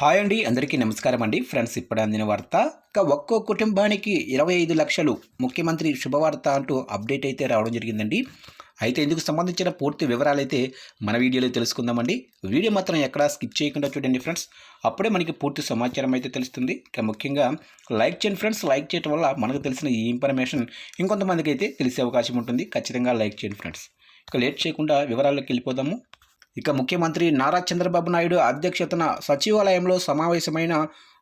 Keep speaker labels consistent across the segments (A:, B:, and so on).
A: Hi అండి అందరికీ నమస్కారం అండి. ఫ్రెండ్స్ ఇప్పుడు అందిన వార్త ఇక ఒక్కో కుటుంబానికి ఇరవై ఐదు లక్షలు ముఖ్యమంత్రి శుభవార్త అంటూ అప్డేట్ అయితే రావడం జరిగిందండి. అయితే ఇందుకు సంబంధించిన పూర్తి వివరాలు అయితే మన వీడియోలో తెలుసుకుందామండి. వీడియో మాత్రం ఎక్కడా స్కిప్ చేయకుండా చూడండి ఫ్రెండ్స్. అప్పుడే మనకి పూర్తి సమాచారం అయితే తెలుస్తుంది. ఇక ముఖ్యంగా లైక్ చేయండి ఫ్రెండ్స్. లైక్ చేయడం వల్ల మనకు తెలిసిన ఈ ఇన్ఫర్మేషన్ ఇంకొంతమందికి అయితే తెలిసే అవకాశం ఉంటుంది. ఖచ్చితంగా లైక్ చేయండి ఫ్రెండ్స్. ఇక లేట్ చేయకుండా వివరాల్లోకి వెళ్ళిపోదాము. ఇక ముఖ్యమంత్రి నారా చంద్రబాబు నాయుడు అధ్యక్షతన సచివాలయంలో సమావేశమైన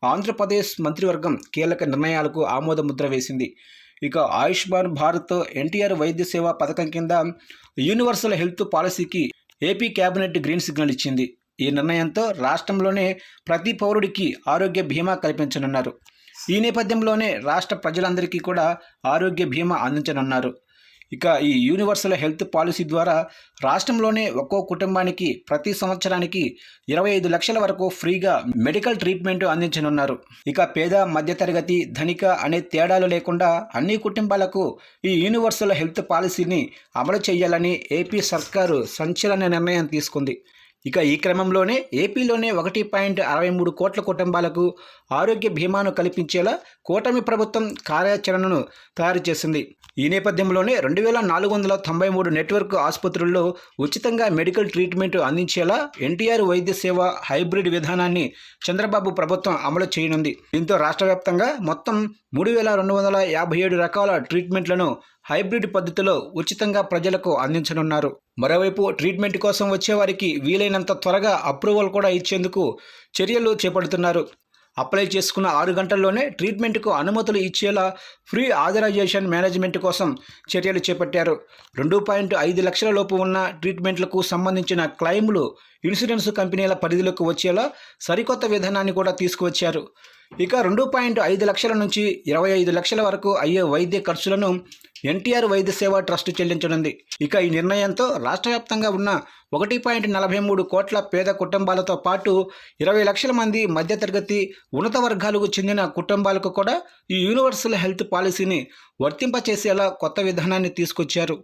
A: ఆంధ్రప్రదేశ్ మంత్రివర్గం కీలక నిర్ణయాలకు ఆమోద ముద్ర వేసింది. ఇక ఆయుష్మాన్ భారత్ ఎన్టీఆర్ వైద్య సేవ పథకం కింద యూనివర్సల్ హెల్త్ పాలసీకి ఏపీ కేబినెట్ గ్రీన్ సిగ్నల్ ఇచ్చింది. ఈ నిర్ణయంతో రాష్ట్రంలోనే ప్రతి పౌరుడికి ఆరోగ్య బీమా కల్పించనున్నారు. ఈ నేపథ్యంలోనే రాష్ట్ర ప్రజలందరికీ కూడా ఆరోగ్య బీమా అందించనున్నారు. ఇక ఈ యూనివర్సల్ హెల్త్ పాలసీ ద్వారా రాష్ట్రంలోనే ఒక్కో కుటుంబానికి ప్రతి సంవత్సరానికి ఇరవై ఐదు లక్షల వరకు ఫ్రీగా మెడికల్ ట్రీట్మెంట్ అందించనున్నారు. ఇక పేద మధ్యతరగతి ధనిక అనే తేడాలు లేకుండా అన్ని కుటుంబాలకు ఈ యూనివర్సల్ హెల్త్ పాలసీని అమలు చేయాలని ఏపీ సర్కారు సంచలన నిర్ణయం తీసుకుంది. ఇక ఈ క్రమంలోనే ఏపీలోనే ఒకటి పాయింట్ అరవై మూడు కోట్ల కుటుంబాలకు ఆరోగ్య బీమాను కల్పించేలా కూటమి ప్రభుత్వం కార్యాచరణను తయారు చేసింది. ఈ నేపథ్యంలోనే రెండు వేల నాలుగు వందల తొంభై మూడు నెట్వర్క్ ఆసుపత్రుల్లో ఉచితంగా మెడికల్ ట్రీట్మెంట్ అందించేలా ఎన్టీఆర్ వైద్య సేవ హైబ్రిడ్ విధానాన్ని చంద్రబాబు ప్రభుత్వం అమలు చేయనుంది. దీంతో రాష్ట్ర వ్యాప్తంగా మొత్తం మూడు వేల రెండు వందల యాభై ఏడు రకాల ట్రీట్మెంట్లను హైబ్రిడ్ పద్ధతిలో ఉచితంగా ప్రజలకు అందించనున్నారు. మరోవైపు ట్రీట్మెంట్ కోసం వచ్చేవారికి వీలైనంత త్వరగా అప్రూవల్ కూడా ఇచ్చేందుకు చర్యలు చేపడుతున్నారు. అప్లై చేసుకున్న ఆరు గంటల్లోనే ట్రీట్మెంట్కు అనుమతులు ఇచ్చేలా ఫ్రీ ఆథరైజేషన్ మేనేజ్మెంట్ కోసం చర్యలు చేపట్టారు. రెండు పాయింట్ ఐదు లక్షల లోపు ఉన్న ట్రీట్మెంట్లకు సంబంధించిన క్లెయిమ్లు ఇన్సూరెన్స్ కంపెనీల పరిధిలోకి వచ్చేలా సరికొత్త విధానాన్ని కూడా తీసుకువచ్చారు. ఇక రెండు పాయింట్ ఐదు లక్షల నుంచి ఇరవై ఐదు లక్షల వరకు అయ్యే వైద్య ఖర్చులను ఎన్టీఆర్ వైద్య సేవ ట్రస్ట్ చెల్లించనుంది. ఇక ఈ నిర్ణయంతో రాష్ట్ర వ్యాప్తంగా ఉన్న ఒకటి పాయింట్ నలభై మూడు కోట్ల పేద కుటుంబాలతో పాటు ఇరవై లక్షల మంది మధ్యతరగతి ఉన్నత వర్గాలకు చెందిన కుటుంబాలకు కూడా ఈ యూనివర్సల్ హెల్త్ పాలసీని వర్తింపచేసేలా కొత్త విధానాన్ని తీసుకొచ్చారు.